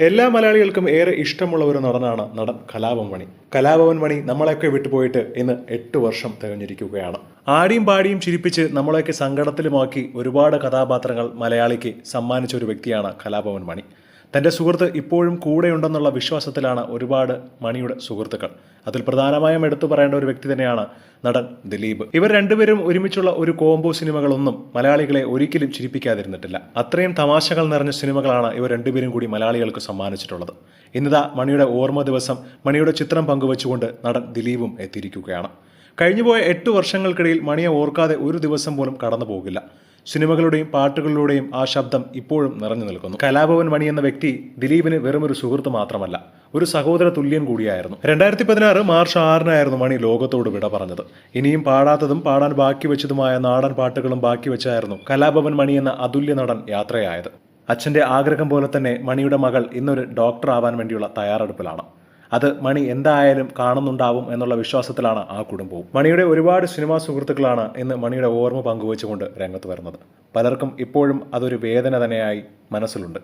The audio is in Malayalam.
എല്ലാ മലയാളികൾക്കും ഏറെ ഇഷ്ടമുള്ള ഒരു നടനാണ് നടൻ കലാഭവൻ മണി. കലാഭവൻ മണി നമ്മളെയൊക്കെ വിട്ടുപോയിട്ട് ഇന്ന് എട്ട് വർഷം തികഞ്ഞിരിക്കുകയാണ്. ആടിയും പാടിയും ചിരിപ്പിച്ച് നമ്മളെയൊക്കെ സങ്കടത്തിലുമാക്കി ഒരുപാട് കഥാപാത്രങ്ങൾ മലയാളിക്ക് സമ്മാനിച്ച ഒരു വ്യക്തിയാണ് കലാഭവൻ മണി. തന്റെ സുഹൃത്ത് ഇപ്പോഴും കൂടെയുണ്ടെന്നുള്ള വിശ്വാസത്തിലാണ് ഒരുപാട് മണിയുടെ സുഹൃത്തുക്കൾ. അതിൽ പ്രധാനമായും എടുത്തു പറയേണ്ട ഒരു വ്യക്തി തന്നെയാണ് നടൻ ദിലീപ്. ഇവർ രണ്ടുപേരും ഒരുമിച്ചുള്ള ഒരു കോംബോ സിനിമകളൊന്നും മലയാളികളെ ഒരിക്കലും ചിരിപ്പിക്കാതിരുന്നിട്ടില്ല. അത്രയും തമാശകൾ നിറഞ്ഞ സിനിമകളാണ് ഇവർ രണ്ടുപേരും കൂടി മലയാളികൾക്ക് സമ്മാനിച്ചിട്ടുള്ളത്. ഇന്നതാ മണിയുടെ ഓർമ്മ ദിവസം മണിയുടെ ചിത്രം പങ്കുവച്ചുകൊണ്ട് നടൻ ദിലീപും എത്തിയിരിക്കുകയാണ്. കഴിഞ്ഞുപോയ എട്ട് വർഷങ്ങൾക്കിടയിൽ മണിയെ ഓർക്കാതെ ഒരു ദിവസം പോലും കടന്നു പോകില്ല സിനിമകളുടെയും പാട്ടുകളിലൂടെയും ആ ശബ്ദം ഇപ്പോഴും നിറഞ്ഞു നിൽക്കുന്നു. കലാഭവൻ മണി എന്ന വ്യക്തി ദിലീപിന് വെറുമൊരു സുഹൃത്ത് മാത്രമല്ല ഒരു സഹോദര തുല്യൻ കൂടിയായിരുന്നു. രണ്ടായിരത്തി പതിനാറ് മാർച്ച് ആറിനായിരുന്നു മണി ലോകത്തോട് വിട പറഞ്ഞത്. ഇനിയും പാടാത്തതും പാടാൻ ബാക്കി വെച്ചതുമായ നാടൻ പാട്ടുകളും ബാക്കി വെച്ചായിരുന്നു കലാഭവൻ മണി എന്ന അതുല്യ നടൻ യാത്രയായത്. അച്ഛന്റെ ആഗ്രഹം പോലെ തന്നെ മണിയുടെ മകൾ ഇന്നൊരു ഡോക്ടർ ആവാൻ വേണ്ടിയുള്ള തയ്യാറെടുപ്പിലാണ്. അത് മണി എന്തായാലും കാണുന്നുണ്ടാവും എന്നുള്ള വിശ്വാസത്തിലാണ് ആ കുടുംബവും. മണിയുടെ ഒരുപാട് സിനിമാ സുഹൃത്തുക്കളാണ് ഇന്ന് മണിയുടെ ഓർമ്മ പങ്കുവച്ചുകൊണ്ട് രംഗത്ത് വരുന്നത്. പലർക്കും ഇപ്പോഴും അതൊരു വേദന തന്നെയായി മനസ്സിലുണ്ട്.